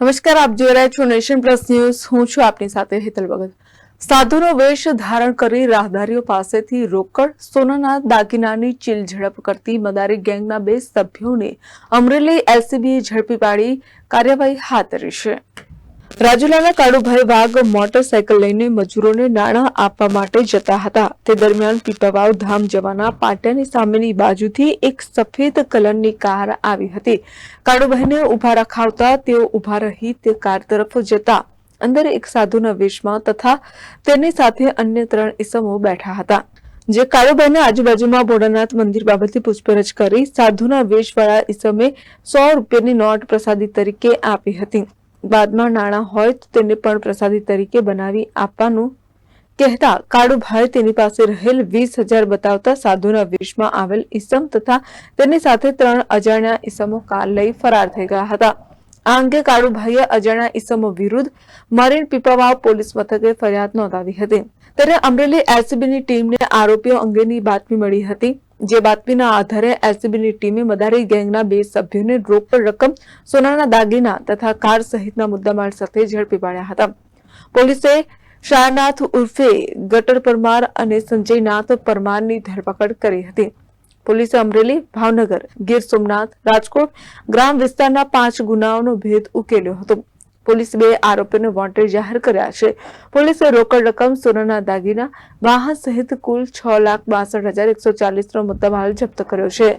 નમસ્કાર, આપ જોઈ રહ્યા છો નેશન પ્લસ ન્યૂઝ. હું છું આપની સાથે હેતલ ભગત. સાધુનો વેશ ધારણ કરી રાહદારીઓ પાસેથી રોકડ, સોનાના દાગીનાની ચીલ ઝડપ કરતી મદારી ગેંગના બે સભ્યોને અમરેલી એલસીબીએ ઝડપી પાડી કાર્યવાહી હાથ ધરી છે. રાજુલાના કાળુભાઈ વાઘ મોટરસાયકલ લઈને મજૂરોને નાણાં આપવા માટે જતા હતા. તે દરમિયાન પીપાવાવ ધામ જવાના પાટિયાની સામેની બાજુથી એક સફેદ કલરની કાર આવી હતી. કાળુભાઈને ઊભા રખાવતા તેઓ ઊભા રહી તે કાર તરફ જતા અંદર એક સાધુના વેશમાં તથા તેની સાથે અન્ય ત્રણ ઈસમો બેઠા હતા. જે કાળુભાઈને આજુબાજુમાં ભોળાનાથ મંદિર બાબતે પૂછપરછ કરી સાધુના વેશવાળા ઈસમે સો રૂપિયાની નોટ પ્રસાદી તરીકે આપી હતી. બાદમાં નાણાં હોય તો તેને પણ પ્રસાદી તરીકે બનાવી આપવાનું કહેતા કાળુભાઈ તેની પાસે રહેલ વીસ હજાર બતાવતા સાધુના વેશમાં આવેલ ઈસમ તથા તેની સાથે ત્રણ અજાણ્યા ઈસમો કાર લઈ ફરાર થઈ ગયા હતા. આ અંગે કાળુભાઈએ અજાણ્યા ઈસમો વિરુદ્ધ મરીન પીપાવાવ પોલીસ મથકે ફરિયાદ નોંધાવી હતી. ત્યારે અમરેલી એલસીબીની ટીમને આરોપીઓ અંગેની બાતમી મળી હતી. જે બાતમીના આધારે એલસીબીની ટીમે મદારી ગેંગના બે સભ્યોને રોકડ રકમ, સોનાના દાગીના તથા કાર સહિતના મુદ્દામાલ સાથે ઝડપી પાડ્યા હતા. પોલીસે શાહનાથ ઉર્ફે ગટર પરમાર અને સંજયનાથ પરમારની ધરપકડ કરી હતી. પોલીસે અમરેલી, ભાવનગર, ગીર સોમનાથ, રાજકોટ ગ્રામ વિસ્તારના પાંચ ગુનાઓનો ભેદ ઉકેલ્યો હતો. પોલીસે બે આરોપીઓને વોન્ટેડ જાહેર કર્યા છે. પોલીસે રોકડ રકમ, સોનાના દાગીના, વાહન સહિત કુલ છ લાખ બાસઠ હજાર એકસો ચાલીસનો મુદ્દામાલ જપ્ત કર્યો છે.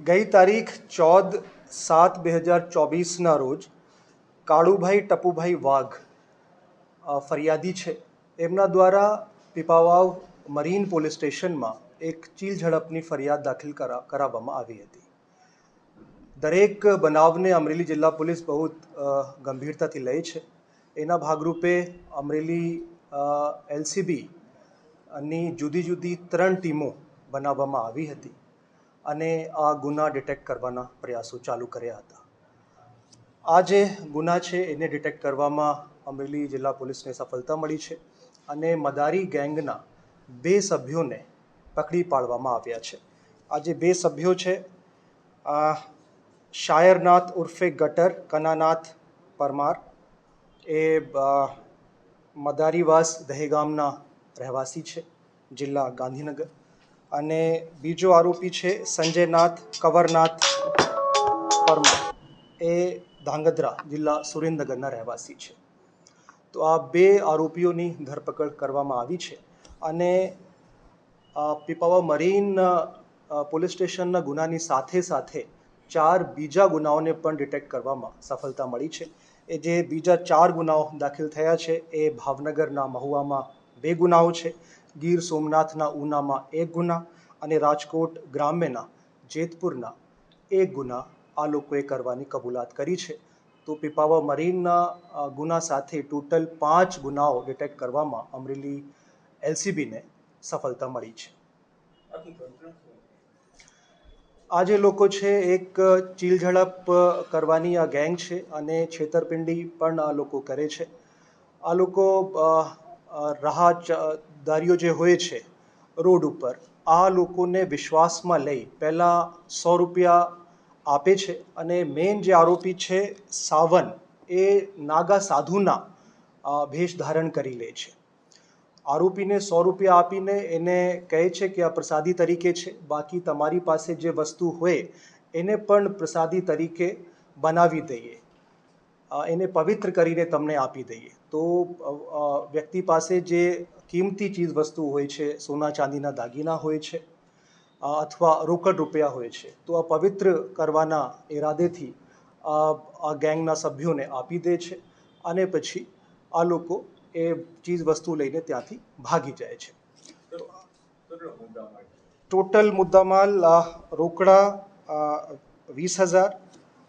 ગઈ તારીખ ચૌદ સાત બે હજાર ચોવીસના રોજ કાળુભાઈ ટપુભાઈ વાઘ ફરિયાદી છે. એમના દ્વારા પીપાવાવ મરીન પોલીસ સ્ટેશનમાં એક ચીલ ઝડપની ફરિયાદ દાખલ કરા, કરાવવામાં આવી હતી. દરેક બનાવને અમરેલી જિલ્લા પોલીસ બહુ ગંભીરતાથી લે છે. એના ભાગરૂપે અમરેલી એલસીબી ની જુદી જુદી ત્રણ ટીમો બનાવવામાં આવી હતી અને આ ગુના ડિટેક્ટ કરવાના પ્રયાસો ચાલુ કર્યા હતા. આ જે ગુના છે એને ડિટેક્ટ કરવામાં અમરેલી જિલ્લા પોલીસને સફળતા મળી છે અને મદારી ગેંગના બે સભ્યોને પકડી પાડવામાં આવ્યા છે. આ જે બે સભ્યો છે શાયરનાથ ઉર્ફે ગટર કનાનાથ પરમાર એ મદારીવાસ દહેગામના રહેવાસી છે, જિલ્લા ગાંધીનગર. અને બીજો આરોપી છે સંજયનાથ કવરનાથ પરમાર. એ ધાંગધ્રા જિલ્લા સુરેન્દ્રનગરના રહેવાસી છે. તો આ બે આરોપીઓની ધરપકડ કરવામાં આવી છે અને પીપાવા મરીન પોલીસ સ્ટેશનના ગુનાની સાથે સાથે ચાર બીજા ગુનાઓને પણ ડિટેક્ટ કરવામાં સફળતા મળી છે. એ જે બીજા ચાર ગુનાઓ દાખલ થયા છે, એ ભાવનગરના મહુવામાં બે ગુનાઓ છે. ગીર સોમનાથના ઉનામાં એક ગુના અને રાજકોટ ગ્રામ્યના જેતપુરના એક ગુના આ લોકોએ કરવાની કબૂલાત કરી છે. તો પીપાવા મરીનના ગુના સાથે ટોટલ પાંચ ગુનાઓ ડિટેક્ટ કરવામાં અમરેલી એલસીબીને સફળતા મળી છે. આ જે લોકો છે એક ચીલઝડપ કરવાની આ ગેંગ છે અને છેતરપિંડી પણ આ લોકો કરે છે. આ લોકો રાહદારીઓ જે હોય છે રોડ ઉપર, આ લોકોને વિશ્વાસમાં લઈ પહેલાં સો રૂપિયા આપે છે અને મેઇન જે આરોપી છે સાવન એ નાગા સાધુના ભેષ ધારણ કરી લે છે. આરોપીને સો રૂપિયા આપીને એને કહે છે કે આ પ્રસાદી તરીકે છે. બાકી તમારી પાસે જે વસ્તુ હોય એને પણ પ્રસાદી તરીકે બનાવી દઈએ. એને પવિત્ર કરીને તમને આપી દઈએ. તો વ્યક્તિ પાસે જે કિંમતી ચીજ વસ્તુ હોય છે, સોના ચાંદીના દાગીના હોય છે અથવા રોકડ રૂપિયા હોય છે, તો આ પવિત્ર કરવાના ઈરાદેથી આ ગેંગના સભ્યોને આપી દે છે. અને પછી આ લોકો એ ચીજ વસ્તુ લઈને ત્યાંથી ભાગી જાય છે. ટોટલ મુદ્દામાલ રોકડા વીસ હજાર,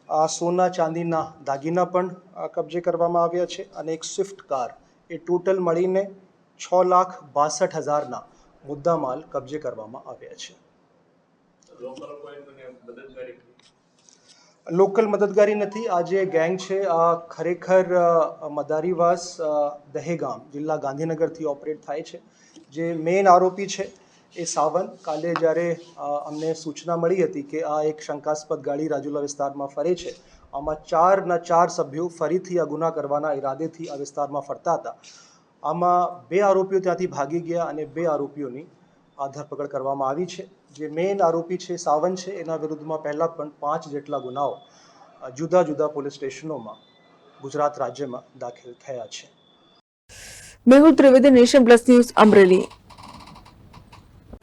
આ સોના ચાંદીના દાગીના પણ કબજે કરવામાં આવ્યા છે અને એક સ્વિફ્ટ કાર એ ટોટલ મળીને છ લાખ બાસઠ હજારના મુદ્દામાલ કબજે કરવામાં આવ્યા છે. નથી. આ જે ગેંગ છે, આ ખરેખર મદારીવાસ દહેગામ જિલ્લા ગાંધીનગરથી ઓપરેટ થાય છે. જે મેઇન આરોપી છે એ સાવન કાલે જ્યારે અમને સૂચના મળી હતી કે આ એક શંકાસ્પદ ગાડી રાજુલા વિસ્તારમાં ફરે છે, આમાં ચારના ચાર સભ્યો ફરીથી આ ગુના કરવાના ઈરાદેથી આ વિસ્તારમાં ફરતા હતા. આમાં બે આરોપીઓ ત્યાંથી ભાગી ગયા અને બે આરોપીઓની આ ધરપકડ કરવામાં આવી છે. જે મેઇન આરોપી છે સાવન છે એના વિરુદ્ધમાં પહેલાં પણ પાંચ જેટલા ગુનાઓ જુદા જુદા પોલીસ સ્ટેશનોમાં ગુજરાત રાજ્યમાં દાખલ થયા છે. Mehul Trivedi nation plus news Amreli.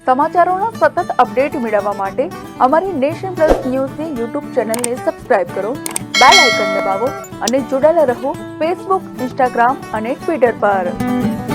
સમાચારોના સતત અપડેટ મેળવવા માટે અમારી નેશન પ્લસ ન્યૂઝની યુટ્યુબ ચેનલને સબસ્ક્રાઇબ કરો બેલ આઇકન દબાવો અને જોડાયેલા રહો ફેસબુક ઇન્સ્ટાગ્રામ અને ટ્વિટર પર.